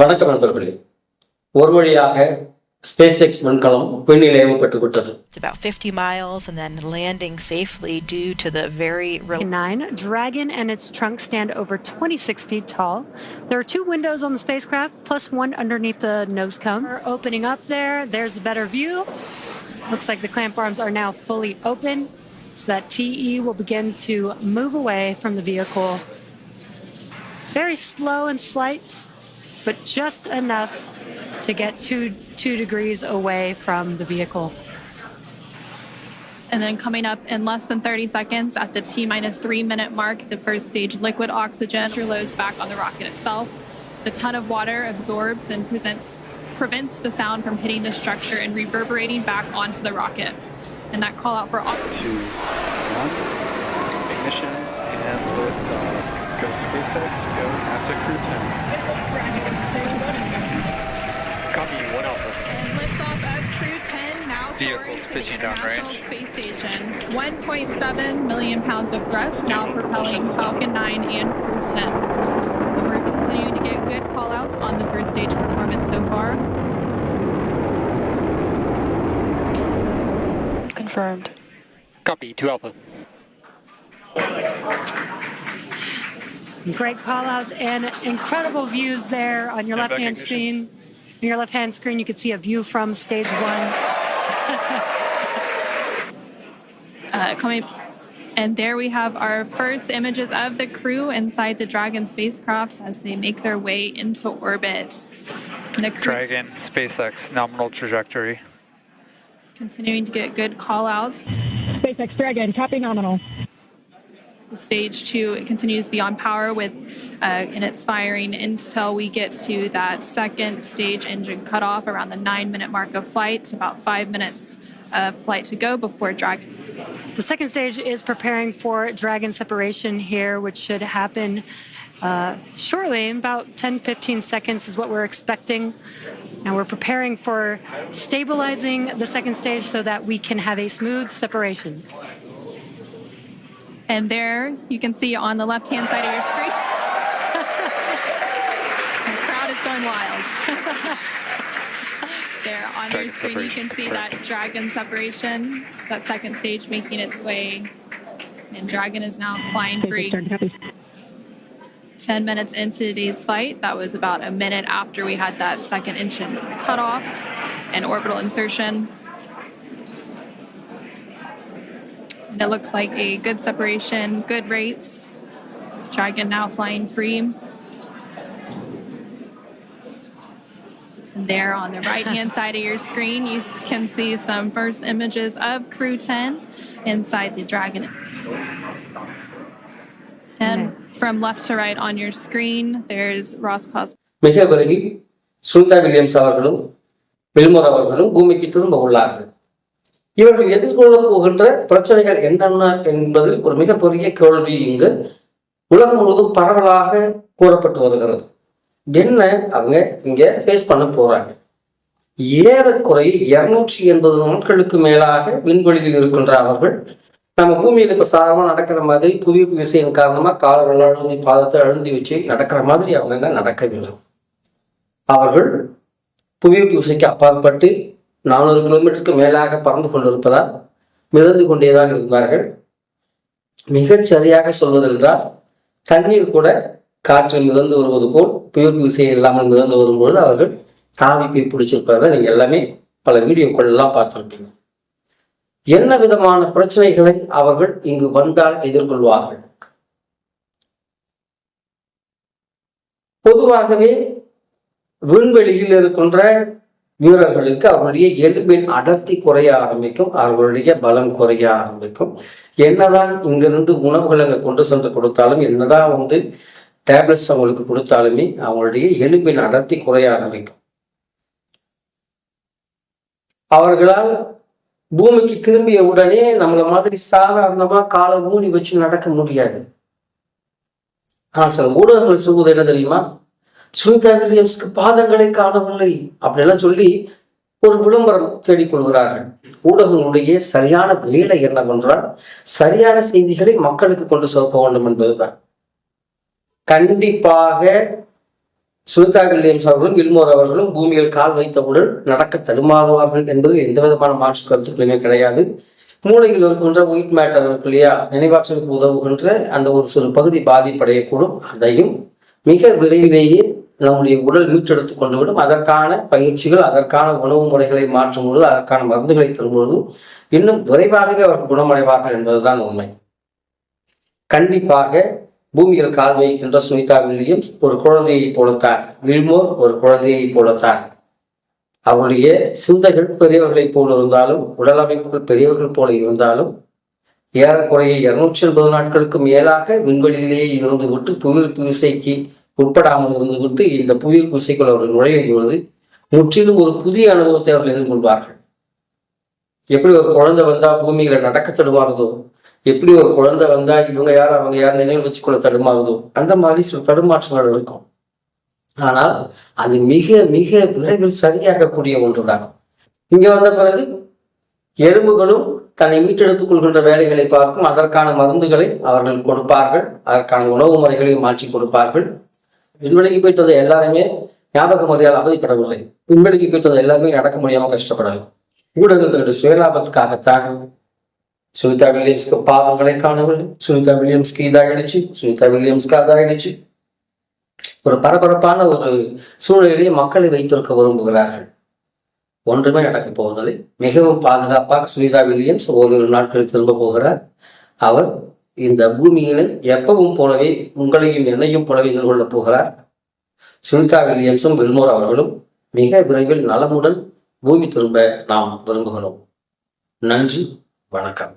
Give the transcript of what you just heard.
வணக்கம் நண்பர்களே ஒரு வழியாக ஸ்பேஸ் எக்ஸ் விண்கலம் விண்ணில் ஏவப்பட்டு விட்டது It's about 50 miles and then landing safely due to the very rel- 9 Dragon and its trunk stand over 26 feet tall. There are two windows on the spacecraft, plus one underneath the nose cone. We're opening up there. There's a better view. Looks like the clamp arms are now fully open, so that TE will begin to move away from the vehicle. Very slow and slight, but just enough to get two two degrees away from the vehicle. And then coming up in less than 30 seconds at the T minus three minute mark, the first stage liquid oxygen loads back on the rocket itself. The ton of water absorbs and presents, prevents the sound from hitting the structure and reverberating back onto the rocket. And that call out for ox- two, one. Ignition and lift off. Go SpaceX, go NASA Crew 10. Copy, one Alpha. and liftoff of Crew 10 now Vehicle soaring to the pitching down International. Space Station. 1.7 million pounds of thrust now propelling Falcon 9 and Crew 10. And we're continuing to get good call outs on the first stage performance so far. Confirmed. Copy, two Alpha. Great call outs and incredible views there on your left hand screen. On your left hand screen, you can see a view from stage one. Uh, coming, and there we have our first images of the crew inside the Dragon spacecraft as they make their way into orbit. The crew Dragon, SpaceX, nominal trajectory. continuing to get good call outs. SpaceX Dragon, copy nominal. Stage two it continues beyond power with uh, in its firing until we get to that second stage engine cutoff around the nine minute mark of flight. About five minutes of flight to go before Dragon. The second stage is preparing for dragon separation here, which should happen uh, shortly. In about 10 15 seconds is what we're expecting. Now we're preparing for stabilizing the second stage so that we can have a smooth separation. And there you can see on the left hand side of your screen. the crowd is going wild. there on your screen you can see that dragon separation, that second stage making its way. And Dragon is now flying free. SpaceX Dragon, copy. 10 minutes into today's flight. That was about a minute after we had that second engine cutoff and orbital insertion. And it looks like a good separation, good rates. Dragon now flying free. And there on the right hand side of your screen, you s- can see some first images of Crew 10 inside the Dragon. And from left to right on your screen, there's Roscosmos. மிக விரைவில் Sunita Williams அவர்களும் Willmore அவர்களும் பூமிக்கு திரும்ப உள்ளார்கள் இவர்கள் எதிர்கொள்ளப் போகின்ற பிரச்சனைகள் என்னென்ன என்பதில் ஒரு மிகப்பெரிய கேள்வி இங்கு உலகம் முழுவதும் பரவலாக கூறப்பட்டு வருகிறது. என்ன அவங்க இங்க ஃபேஸ் பண்ண போறாங்க? ஏறக்குறைய இருநூற்றி எண்பது நாட்களுக்கு மேலாக விண்வெளியில் இருக்கின்ற அவர்கள் நம்ம பூமியில் பிரசாரமாக நடக்கிற மாதிரி புவி விசையின் காரணமாக காலர்கள் அழுந்தி பாதத்தை அழுந்தி வச்சு நடக்கிற மாதிரி அவங்க நடக்கவில்லை? அவர்கள் புவியீர்ப்பு விசைக்கு அப்பாற்பட்டு நானூறு கிலோமீட்டருக்கு மேலாக பறந்து கொண்டிருப்பதால் மிதந்து கொண்டேதான் இருந்தார்கள். மிகச் சரியாக சொல்வதென்றால் தண்ணீர் கூட காற்றில் மிதந்து வருவது போல் புவியீர்ப்பு விசை இல்லாமல் மிதந்து வரும்பொழுது அவர்கள் தாவி போய் பிடிச்சிருப்பதை எல்லாமே பல வீடியோக்களெல்லாம் பார்த்துருப்பீங்க. என்ன விதமான பிரச்சனைகளை அவர்கள் இங்கு வந்தால் எதிர்கொள்வார்கள்? பொதுவாகவே விண்வெளியில் இருக்கின்ற வீரர்களுக்கு அவருடைய எலும்பின் அடர்த்தி குறைய ஆரம்பிக்கும் அவர்களுடைய பலம் குறைய ஆரம்பிக்கும். என்னதான் இங்கிருந்து உணவுகள் அங்கே கொண்டு சென்று கொடுத்தாலும் என்னதான் வந்து டேப்லெட்ஸ் அவங்களுக்கு கொடுத்தாலுமே அவங்களுடைய எலும்பின் அடர்த்தி குறைய ஆரம்பிக்கும். அவர்களால் பூமிக்கு திரும்பிய உடனே நம்மள மாதிரி சாதாரணமா காலை ஊனி வச்சு நடக்க முடியாது. ஆனால் சில ஊடகங்கள் சொல்வது என்ன தெரியுமா? சுனிதா வில்லியம்ஸ்க்கு பாதங்களை காணவில்லை அப்படிலாம் சொல்லி ஒரு விளம்பரம் தேடிக்கொள்கிறார்கள். ஊடகங்களுடைய சரியான வேலை என்னவென்றால் சரியான செய்திகளை மக்களுக்கு கொண்டு சேர்க்க வேண்டும் என்பதுதான். கண்டிப்பாக சுனிதா வில்லியம்ஸ் அவர்களும் வில்மோர் அவர்களும் பூமியில் கால் வைத்தவுடன் நடக்க தடுமாறுவார்கள் என்பதில் எந்த விதமான மாற்று கருத்துக்களுமே கிடையாது. மூளையில் இருக்கின்ற ஒயிட் மேட்டர் இருக்கு இல்லையா? நினைவாற்றலுக்கு உதவுகின்ற அந்த ஒரு சிறு பகுதி பாதிப்படையக்கூடும். அதையும் மிக விரைவிலேயே நம்முடைய உடல் மீட்டெடுத்து கொண்டு விடும் அதற்கான பயிற்சிகள் அதற்கான உணவு முறைகளை மாற்றும் பொழுது அதற்கான மருந்துகளை தரும் பொழுது இன்னும் விரைவாகவே அவர்கள் குணமடைவார்கள் என்பதுதான் உண்மை. கண்டிப்பாக பூமியில் கால் வைக்கின்ற சுனிதா வில்லியம்ஸ் ஒரு குழந்தையைப் போலத்தான். வில்மோர் ஒரு குழந்தையைப் போலத்தான். அவருடைய சிந்தைகள் பெரியவர்களைப் போல இருந்தாலும் உடல் அமைப்புகள் பெரியவர்கள் போல இருந்தாலும் ஏறக்குறைய இருநூற்றி எண்பது நாட்களுக்கு மேலாக விண்வெளியிலேயே இருந்துவிட்டு புவியீர்ப்பு விசைக்கு உட்படாமல் இருந்து கொண்டு இந்த புவியீர்ப்பு குசைக்குள் அவர்கள் நுழையும் பொழுது முற்றிலும் ஒரு புதிய அனுபவத்தை அவர்கள் எதிர்கொள்வார்கள். எப்படி ஒரு குழந்தை வந்தா பூமியில நடக்க தடுமாறுதோ? எப்படி ஒரு குழந்தை வந்தா இவங்க யார் அவங்க யார் நினைவு வச்சுக்கொள்ள தடுமாறுதோ? அந்த மாதிரி சில தடுமாற்றங்கள் இருக்கும். ஆனால் அது மிக மிக விரைவில் சரியாகக்கூடிய ஒன்றுதான். இங்க வந்த பிறகு எலும்புகளும் தன்னை மீட்டெடுத்துக் கொள்கின்ற வேலைகளை பார்க்கும் அதற்கான மருந்துகளை அவர்கள் கொடுப்பார்கள். அதற்கான உணவு முறைகளையும் மாற்றி கொடுப்பார்கள். விண்வெளிக்கு போயிட்டு வந்த எல்லாருமே ஞாபக மரியாதை அவதிப்படவில்லை விண்வெளிக்கு போயிட்டு வந்த எல்லாருமே நடக்க முடியாமல் கஷ்டப்படலை ஊடகத்தினுடைய சுயலாபத்துக்காகத்தான் சுனிதா வில்லியம்ஸ்க்கு பாதங்களை காணவில்லை. சுனிதா வில்லியம்ஸ்க்கு இதாகிடுச்சு. சுனிதா வில்லியம்ஸ்க்கு அதாகிடுச்சு. ஒரு பரபரப்பான ஒரு சூழலிலே மக்களை வைத்திருக்க விரும்புகிறார்கள். ஒன்றுமே நடக்கப் போவதில்லை. மிகவும் பாதுகாப்பாக சுனிதா வில்லியம்ஸ் ஓரிரு நாட்களில் திரும்ப போகிறார். அவர் இந்த பூமியிலும் எப்பவும் போலவே உங்களையும் என்னையும் போலவே எதிர்கொள்ளப் போகிறார். சுனிதா வில்லியம்ஸும் வில்மோர் அவர்களும் மிக விரைவில் நலமுடன் பூமி திரும்ப நாம் விரும்புகிறோம். நன்றி வணக்கம்.